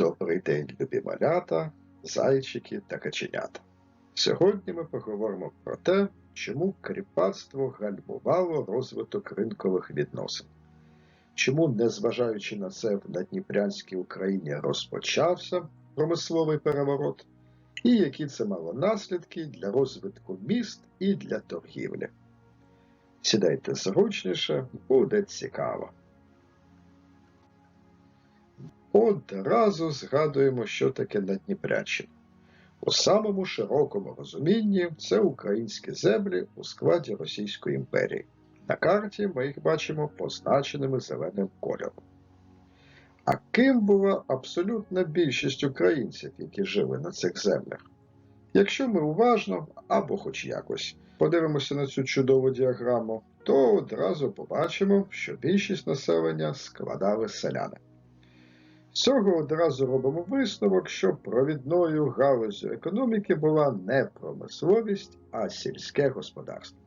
Добрий день, любі малята, зайчики та каченята. Сьогодні ми поговоримо про те, чому кріпацтво гальмувало розвиток ринкових відносин. Чому, незважаючи на це, в Надніпрянській Україні розпочався промисловий переворот, і які це мало наслідки для розвитку міст і для торгівлі. Сідайте зручніше, буде цікаво. Одразу згадуємо, що таке Надніпрянщина. У самому широкому розумінні це українські землі у складі Російської імперії. На карті ми їх бачимо позначеними зеленим кольором. А ким була абсолютна більшість українців, які жили на цих землях? Якщо ми уважно або хоч якось подивимося на цю чудову діаграму, то одразу побачимо, що більшість населення складали селяни. З цього одразу робимо висновок, що провідною галузю економіки була не промисловість, а сільське господарство.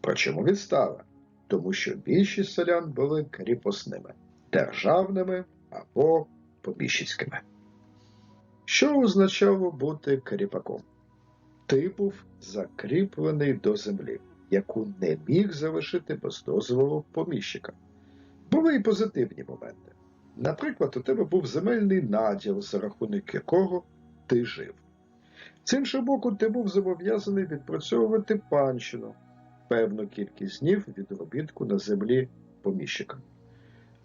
Причому відстала, тому що більшість селян були кріпосними, державними або поміщицькими. Що означало бути кріпаком? Ти був закріплений до землі, яку не міг залишити без дозволу поміщика. Були і позитивні моменти. Наприклад, у тебе був земельний наділ, за рахунок якого ти жив. З іншого боку, ти був зобов'язаний відпрацьовувати панщину, певну кількість днів відробітку на землі поміщика.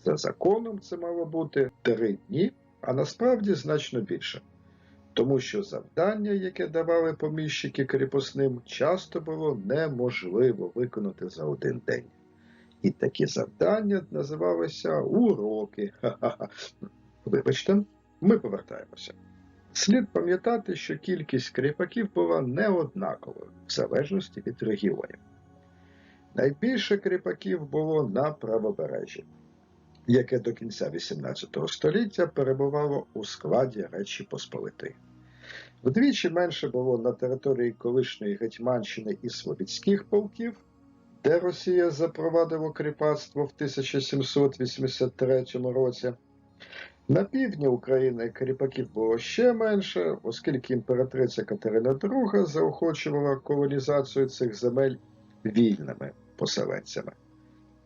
За законом це мало бути три дні, а насправді значно більше. Тому що завдання, яке давали поміщики кріпосним, часто було неможливо виконати за один день. І такі завдання називалися уроки. Ха-ха-ха. Вибачте, ми повертаємося. Слід пам'ятати, що кількість кріпаків була неоднаковою в залежності від регіонів. Найбільше кріпаків було на правобережжі, яке до кінця XVIII століття перебувало у складі Речі Посполитої. Вдвічі менше було на території колишньої Гетьманщини і Слобідських полків, де Росія запровадила кріпацтво в 1783 році. На півдні України кріпаків було ще менше, оскільки імператриця Катерина II заохочувала колонізацію цих земель вільними поселенцями.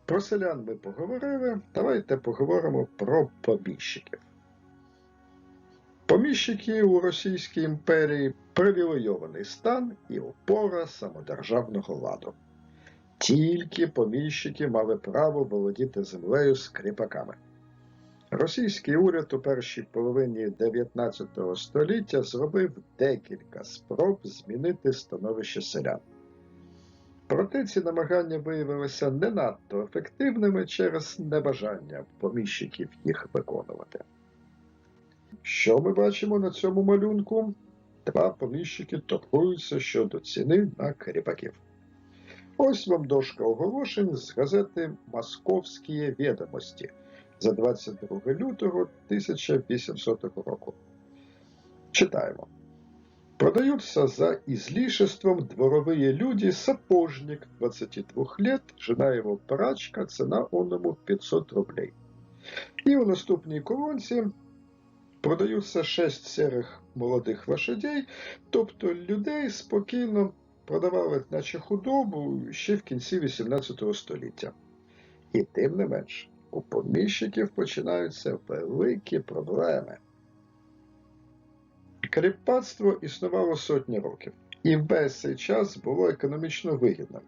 Про селян ми поговорили. Давайте поговоримо про поміщиків. Поміщики у Російській імперії привілейований стан і опора самодержавного ладу. Тільки поміщики мали право володіти землею з кріпаками. Російський уряд у першій половині 19 століття зробив декілька спроб змінити становище селян. Проте ці намагання виявилися не надто ефективними через небажання поміщиків їх виконувати. Що ми бачимо на цьому малюнку? Два поміщики торгуються щодо ціни на кріпаків. Ось вам дошка оголошень з газети Московські відомості за 22 лютого 1800 року. Читаємо. Продаются за излишеством дворовые люди сапожник 22 лет, жена его прачка, цена оному 500 рублей. І у наступній колонці продаються 6 серих молодих лошадей, тобто людей спокійно продавали наче худобу ще в кінці 18 століття. І тим не менш, у поміщиків починаються великі проблеми. Кріпацтво існувало сотні років, і весь цей час було економічно вигідним,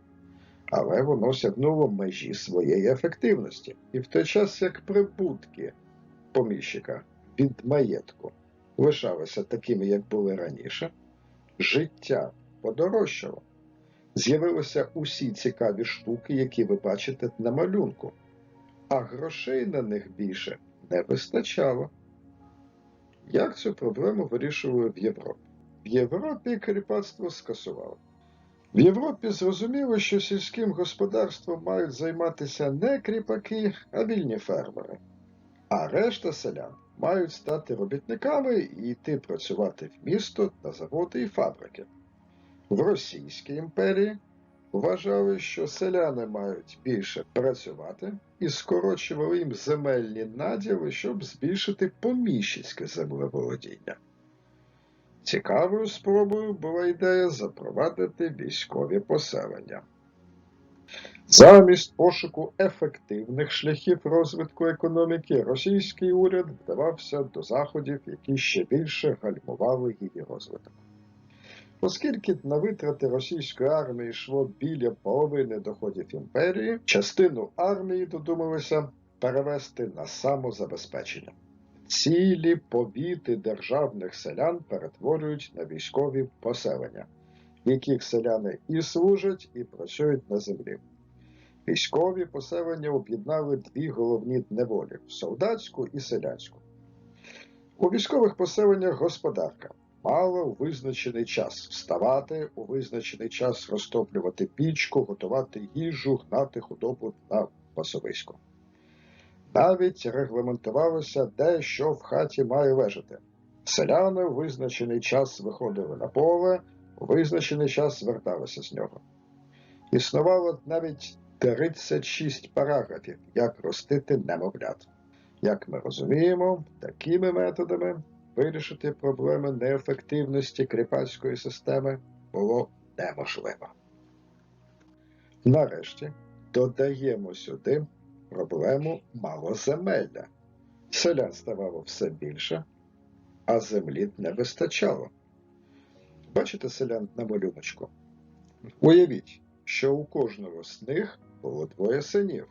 але воно сягнуло межі своєї ефективності, і в той час як прибутки поміщика від маєтку лишалися такими, як були раніше, життя подорожчало. З'явилися усі цікаві штуки, які ви бачите на малюнку, а грошей на них більше не вистачало. Як цю проблему вирішували в Європі? В Європі кріпацтво скасувало. В Європі зрозуміло, що сільським господарством мають займатися не кріпаки, а вільні фермери. А решта селян мають стати робітниками і йти працювати в місто на заводи і фабрики. В Російській імперії вважали, що селяни мають більше працювати і скорочували їм земельні наділи, щоб збільшити поміщицьке землеволодіння. Цікавою спробою була ідея запровадити військові поселення. Замість пошуку ефективних шляхів розвитку економіки, російський уряд вдавався до заходів, які ще більше гальмували її розвиток. Оскільки на витрати російської армії йшло біля половини доходів імперії, частину армії додумалися перевести на самозабезпечення. Цілі повіти державних селян перетворюють на військові поселення, в яких селяни і служать, і працюють на землі. Військові поселення об'єднали дві головні неволі солдатську і селянську. У військових поселеннях господарка мала у визначений час вставати, у визначений час розтоплювати пічку, готувати їжу, гнати худобу на пасовисько. Навіть регламентувалося, де що в хаті має лежати. Селяни у визначений час виходили на поле, у визначений час зверталися з нього. Існувало навіть 36 параграфів, як ростити немовлят. Як ми розуміємо, такими методами вирішити проблеми неефективності кріпацької системи було неможливо. Нарешті додаємо сюди проблему малоземелля. Селян ставало все більше, а землі не вистачало. Бачите селян на малюночку? Уявіть, що у кожного з них було двоє синів,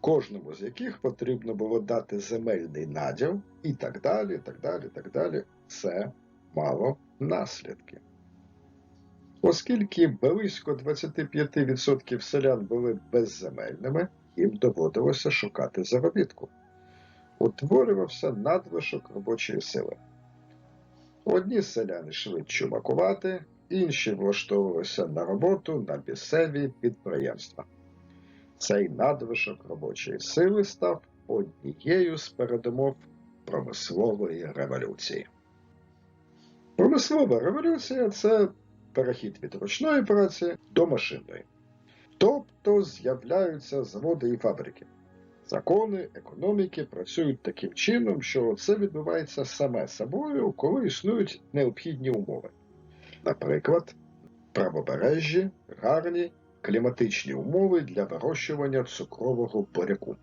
кожному з яких потрібно було дати земельний наділ і так далі, так далі, так далі. Це мало наслідки. Оскільки близько 25% селян були безземельними, їм доводилося шукати заробітку. Утворювався надлишок робочої сили. Одні селяни йшли чумакувати, інші влаштовувалися на роботу на місцеві підприємства. Цей надлишок робочої сили став однією з передумов промислової революції. Промислова революція це перехід від ручної праці до машинної. Тобто з'являються заводи і фабрики. Закони економіки працюють таким чином, що це відбувається саме собою, коли існують необхідні умови. Наприклад, правобережжі, гарні кліматичні умови для вирощування цукрового буряку.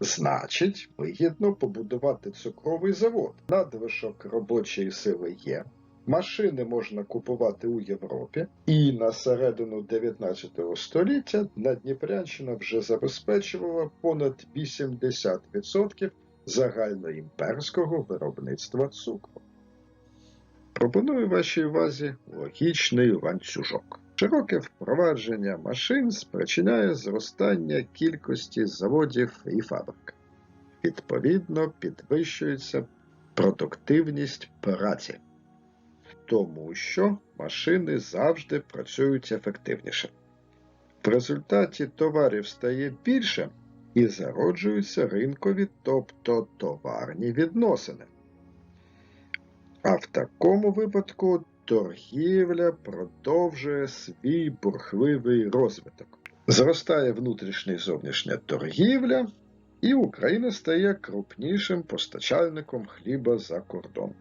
Значить, вигідно побудувати цукровий завод. Надлишок робочої сили є. Машини можна купувати у Європі, і на середину 19 століття Надніпрянщина вже забезпечувала понад 80% загальноімперського виробництва цукру. Пропоную вашій увазі логічний ланцюжок. Широке впровадження машин спричиняє зростання кількості заводів і фабрик. Відповідно, підвищується продуктивність праці, тому що машини завжди працюють ефективніше. В результаті товарів стає більше і зароджуються ринкові, тобто товарні відносини. А в такому випадку торгівля продовжує свій бурхливий розвиток. Зростає внутрішня і зовнішня торгівля, і Україна стає крупнішим постачальником хліба за кордон.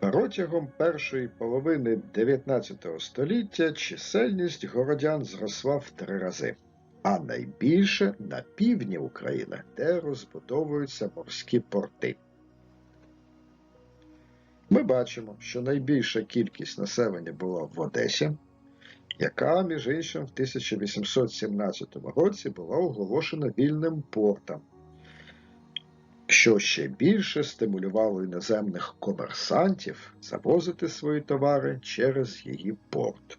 Протягом першої половини 19 століття чисельність городян зросла в три рази, а найбільше на півдні України, де розбудовуються морські порти. Ми бачимо, що найбільша кількість населення була в Одесі, яка, між іншим, в 1817 році була оголошена вільним портом, що ще більше стимулювало іноземних комерсантів завозити свої товари через її порт.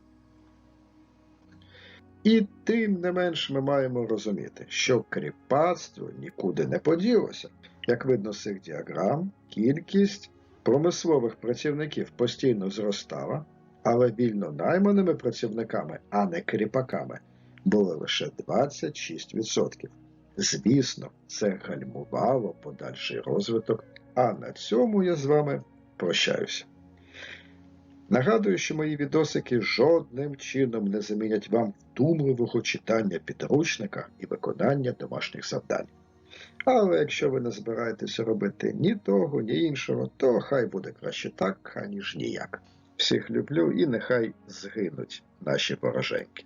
І тим не менш ми маємо розуміти, що кріпацтво нікуди не поділося. Як видно з цих діаграм, кількість промислових працівників постійно зростала, але вільно найманими працівниками, а не кріпаками, було лише 26%. Звісно, це гальмувало подальший розвиток, а на цьому я з вами прощаюся. Нагадую, що мої відосики жодним чином не замінять вам вдумливого читання підручника і виконання домашніх завдань. Але якщо ви не збираєтеся робити ні того, ні іншого, то хай буде краще так, аніж ніяк. Всіх люблю і нехай згинуть наші вороженьки.